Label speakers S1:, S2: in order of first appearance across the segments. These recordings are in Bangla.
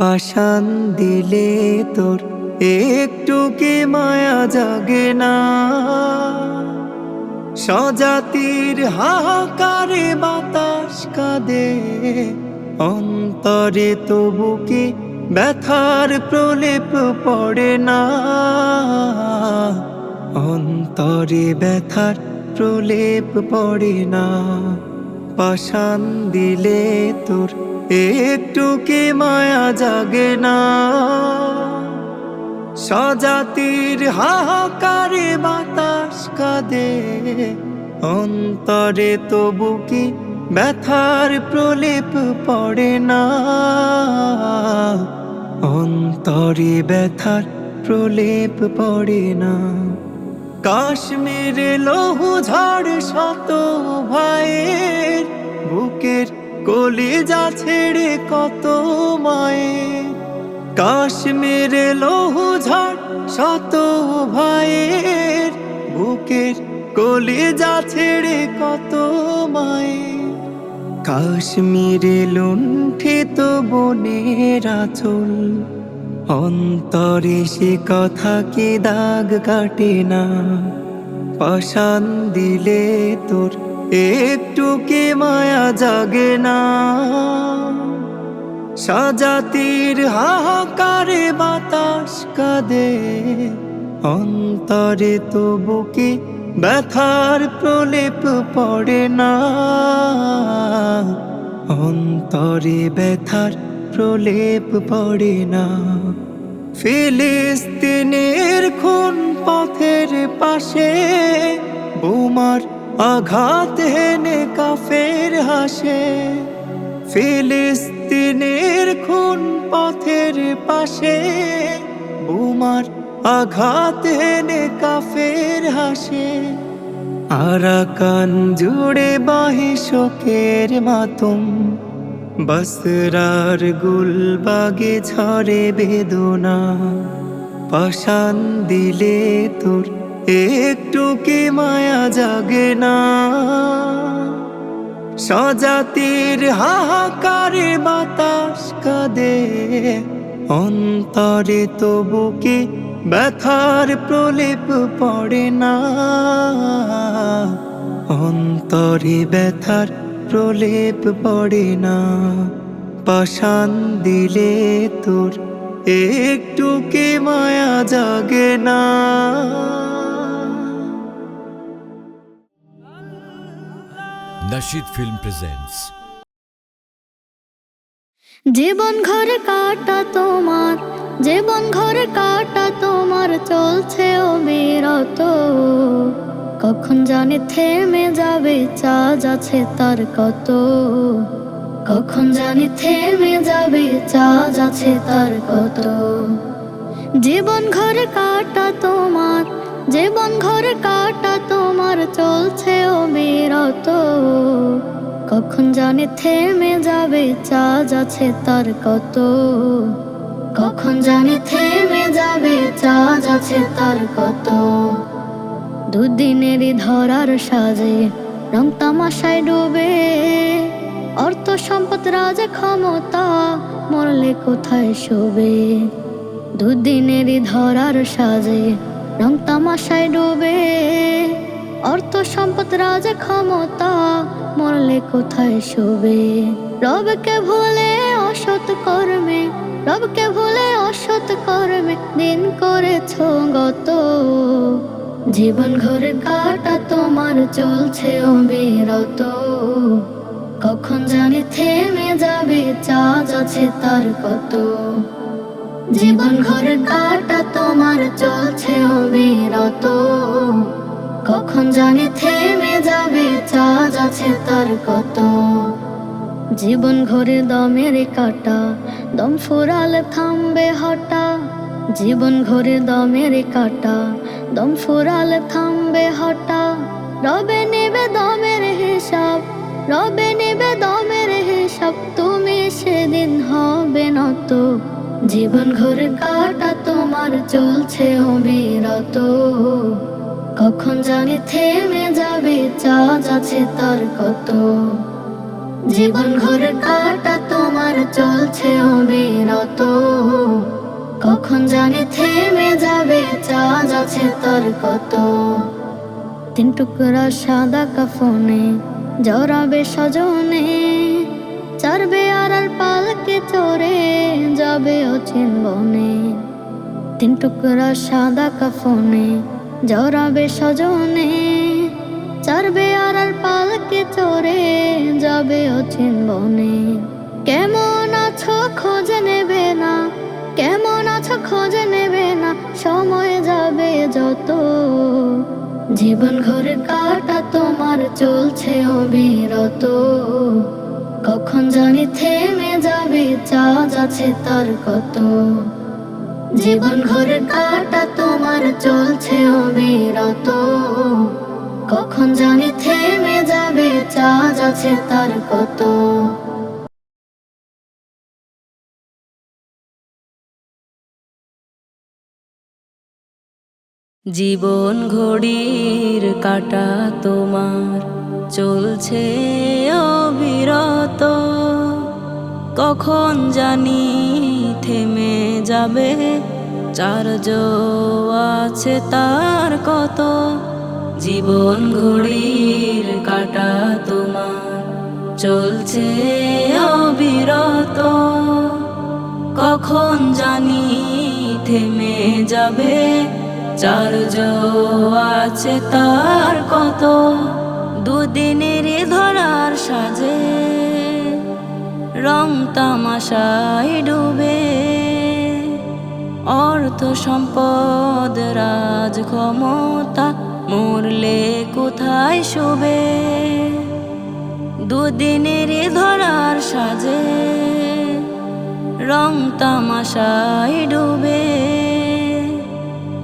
S1: পাশান দিলে তোর একটু কি মায়া জাগে না? সজাতির হাহাকারে বাতাস কাঁদে। অন্তরে তবু কি ব্যথার প্রলেপ পড়ে না? অন্তরে ব্যথার প্রলেপ পড়ে না। পাশান দিলে তোর একটু কি মায়া জাগে না। সজাতির হাহাকারে বাতাস কাঁদে, অন্তরে তবু কি ব্যথার প্রলেপ পড়ে না? অন্তরে ব্যথার প্রলেপ পড়ে না। কাশ্মীরে লহু ঝড় শত ভাইয়ের বুকের কলিজা ছেড়ে কত মায়ের। কাশ্মীরে লহু ঝড় শত ভাইয়ের বুকের কলিজা ছেড়ে কত মায়ের। কাশ্মীরে লুণ্ঠিত বনের আচল অন্তরে সে কথা কি দাগ কাটে না? পাশান দিলে তোর একটু কি মায়া জাগে না। সাজাতির হাহাকারে বাতাস কাঁদে। অন্তরে তো বুকে ব্যথার প্রলেপ পড়ে না? অন্তরে ব্যথার প্রলেপ পড়ে না। ফিলিস্তিনের খুন পথের পাশে বোমার আঘাত হেনে কাফের হাসে। ফিলিস্তিনের খুন পথের পাশে বোমার আঘাত হেনে কাফের হাসে। আরাকান জুড়ে বাহি শোকের মাতুম বসরার গুলবাগে ঝরে বেদনা। পাশান দিলে তোর একটু কি মায়া জাগে না। সজাতির হাহাকারে বাতাস কাঁদে। অন্তরে তবু কি ব্যথার প্রলেপ পড়ে না। অন্তরে ব্যথার প্রলেপ পড়ে না। পাশান দিলে তোর একটু কে মায়া জাগে না।
S2: Nashid ফিল্ম presents
S3: জীবন ঘরে কাটা তোমার জীবন ঘরে কাটা তোমার চলছে ও বিরত কখন জানি থেমে যাবে চার্জ আছে তার কত? কখন জানি থেমে যাবে চার্জ আছে তার কত? জীবন ঘরে কাটা তোমার, জীবন ঘরে কাটা তোমার চলছে ও বিরত কখন জানি থেমে যাবে চার্জ আছে তার কত? কখন জানি থেমে যাবে চার্জ আছে তার কত? দুদিনেরই ধরার সাজে রং তামাশায় ডুবে। অর্থ সম্পদ, রাজ ক্ষমতা, মরলে কোথায় শোবে? দুদিনেরই ধরার সাজে রং তামাশায় ডুবে। অর্থ সম্পদ, রাজ ক্ষমতা, মরলে কোথায় শোবে? রবকে ভুলে অসৎ কর্মে, রবকে ভুলে অসৎ কর্মে দিন করেছ গত। জীবন ঘরে কাটা তোমার চলছে অবিরত। কখন জানি থেমে যাবে চার্জ আছে তার কত। জীবন ঘরে কাটা তোমার চলছে অবিরত। কখন জানি থেমে যাবে চার্জ আছে তার কত। জীবন ঘরে দমের কাটা, দম ফুরালে থামবে হটা জীবন ঘরে দমের কাটা দম ফুরালে থামবে হটা রবে নেবে দমের হিসাব, রবে নেবে দমের হিসাব, তুমি সেদিন হবে নত। জীবন ঘরে কাটা তোমার চলছে অবিরত। কখন জানি থেমে যাবে চার্জ আছে তার কত। জীবন ঘরে কাটা তোমার চলছে অবিরত। কখন জানি থেমে যাবে, চাঁদ আছে তোর কত। তিন টুকরা সাদা কাফনে জড়াবে সজনে, চারবে আর আর পালকে চড়ে, যাবে অচিন বনে। তিন টুকরা সাদা কাফনে জড়াবে সজনে, চারবে আর আর পালকে চড়ে, যাবে অচিন বনে। কেমন আছো খোঁজে নেবে না, কেমন আছো খোঁজে নেবে না, সময় যাবে যত। জীবন ঘরে কাটা তোমার চলছে অবিরত। কখন জানি থেমে যাবে, চাঁদ আছে তার কত। জীবন ঘরে কাটা তোমার চলছে অবিরত। কখন জানি থেমে যাবে, চাঁদ আছে তার কত।
S2: জীবন ঘড়ির কাটা তোমার, চলছে অবিরত। কখন জানি থেমে যাবে চার্জ আছে তার কত। জীবন ঘড়ির কাটা তোমার, চলছে অবিরত। কখন জানি থেমে যাবে চার্জ আছে তার কত? দুদিনের ধরার সাজে রং তামাশায় ডুবে। অর্থ সম্পদ রাজ ক্ষমতা মরলে কোথায় শোবে? দুদিনের ধরার সাজে রং তামাশায় ডুবে।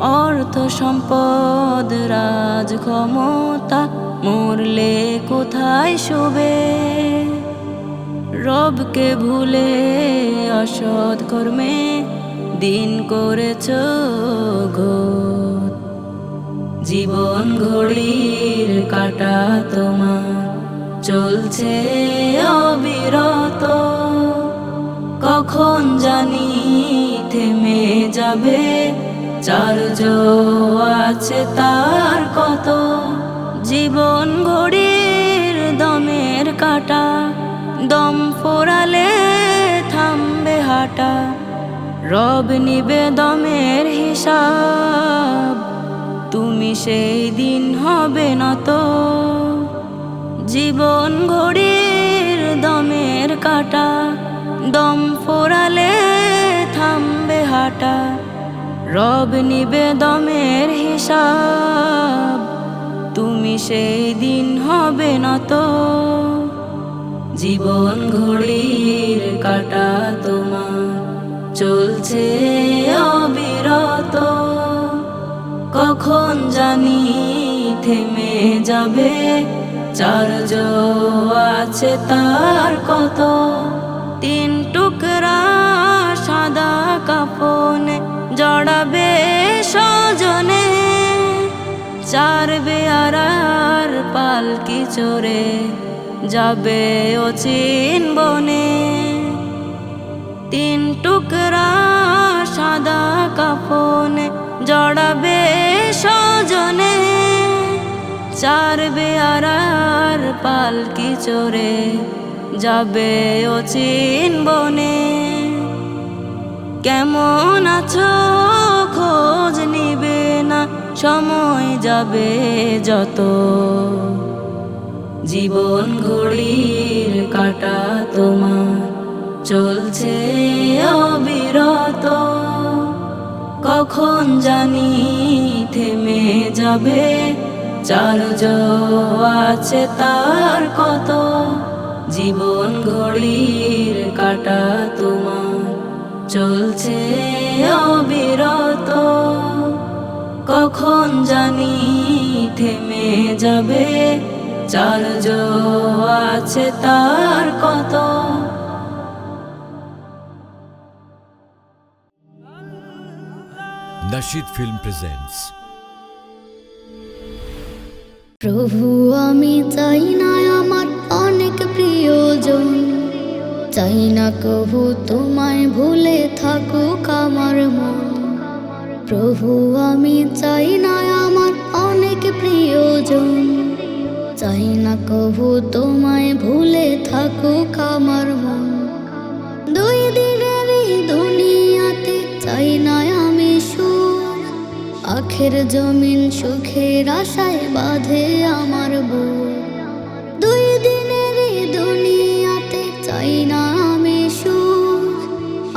S2: অর্থ সম্পদ রাজ ক্ষমতা মরলে কোথায় শোবে? রবকে ভুলে অসৎ কর্মে দিন করেছ জীবন ঘড়ির কাটা তোমার, চলছে অবিরত। কখন জানি থেমে যাবে চার্জ আছে তার কত? জীবন ঘড়ির দমের কাটা। দম ফোরালে থামবে হাঁটা। রব নিবে দমের হিসাব। তুমি সেই দিন হবে না তো জীবন ঘড়ির দমের কাটা। দম ফোরালে থামবে হাঁটা। রব নিবে দমের হিসাব, তুমি সেই দিন হবে না তো জীবন ঘড়ির কাটা তোমার, চলছে অবিরত। কখন জানি থেমে যাবে চার্জ আছে তার কত। তিন টুকরা সাদা কাপনে জড়াবে সজনে চার বেয়ারার পালকি চড়ে যাবে অচিন বনে। তিন টুকরা সাদা কাপনে জড়াবে সজনে চার বেয়ারার পালকি চড়ে যাবে অচিন বনে। কেমন আছো সময় যাবে যত। জীবন ঘড়ির কাটা তোমার, চলছে অবিরত। কখন জানি থেমে যাবে চার্জ আছে তার কত। জীবন ঘড়ির কাটা তোমার, চলছে অবিরত। কখন জানি থেমে যাবে? চার্জ আছে তার কত?
S4: Nashid ফিল্ম presents
S3: প্রভু আমি চাই না আমার অনেক প্রিয়জন। চাই না কবু তোমায় ভুলে থাকুক আমার মন। প্রভু, আমি চাই না আমার অনেক প্রিয়জন। চাই না কবু তোমায় ভুলে থাকুক আমার মন। দুই দিনের দুনিয়াতে চাই না আমি সুখ। আখের জমিন সুখের আশায় বাঁধে আমার বুক। দুই দিনের দুনিয়াতে চাই না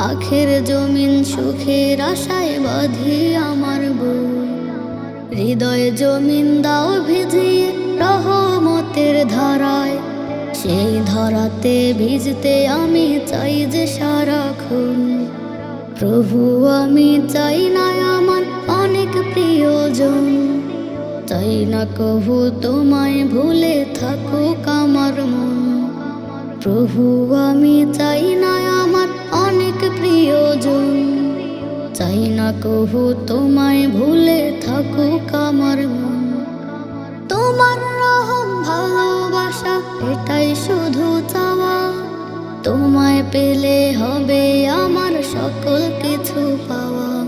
S3: আখের জমিন সুখের আশায় বাঁধে আমার বুক হৃদয় জমিন দাও ভিজিয়ে রহমতের ধারায়। সেই ধরাতে ভিজতে আমি চাই যে সারাক্ষণ। প্রভু, আমি চাই না আমার অনেক প্রিয়জন। চাই না কভু তোমায় ভুলে থাকুক আমার মন। প্রভু, আমি চাই না প্রিয়জন। চাই না কহু তোমায় ভুলে থাকুক আমার মন। তোমার রহম, ভালোবাসা, এটাই শুধু চাওয়া। তোমায় পেলে হবে আমার সকল কিছু পাওয়া।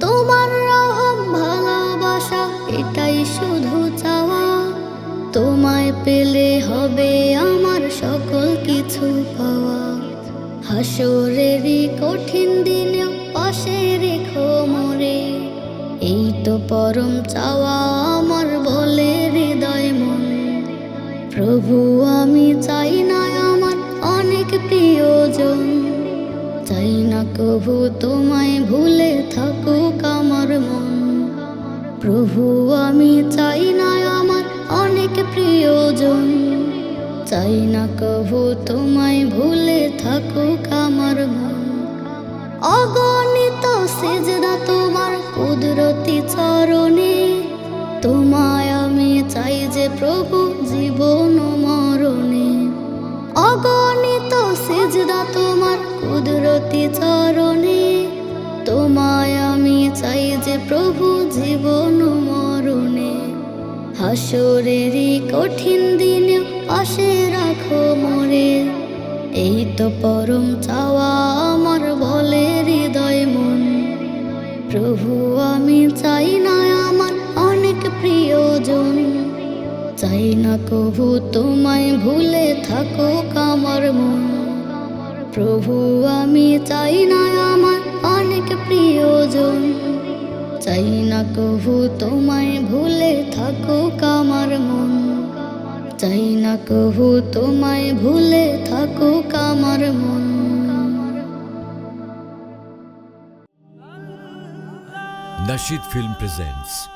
S3: তোমার রহম, ভালোবাসা, এটাই শুধু চাওয়া। তোমায় পেলে হবে আমার সকল কিছু হাসরেরই কঠিন দিনেও পাশে রেখো মোরে এই তো পরম চাওয়া আমার বলে হৃদয় মন। প্রভু, আমি চাই না আমার অনেক প্রিয়জন। চাই না কভু তোমায় ভুলে থাকুক আমার মন। প্রভু, আমি চাই না আমার অনেক প্রিয়জন। কভু তোমায় ভুলে থাকুক আমার অগণিত সেজদা তোমার কুদরতি চরণে। তোমায় আমি চাই যে প্রভু জীবন মরণে। অগণিত সেজদা তোমার কুদরতি চরণে। তোমায় আমি চাই যে প্রভু জীবন মরণে। হাসরেরই কঠিন দিনে পাশে রাখো মোরে। এই তো পরম চাওয়া আমার বলে হৃদয় মন। প্রভু, আমি চাই না আমার অনেক প্রিয়জন। চাই না কভু তোমায় ভুলে থাকো আমার মন। প্রভু, আমি চাই না আমার অনেক প্রিয়জন। চাই না কভু তোমায় ভুলে থাকো আমার মন। চাই না কভু তোমায় ভুলে থাকুক আমার মন।
S4: Nashid Film presents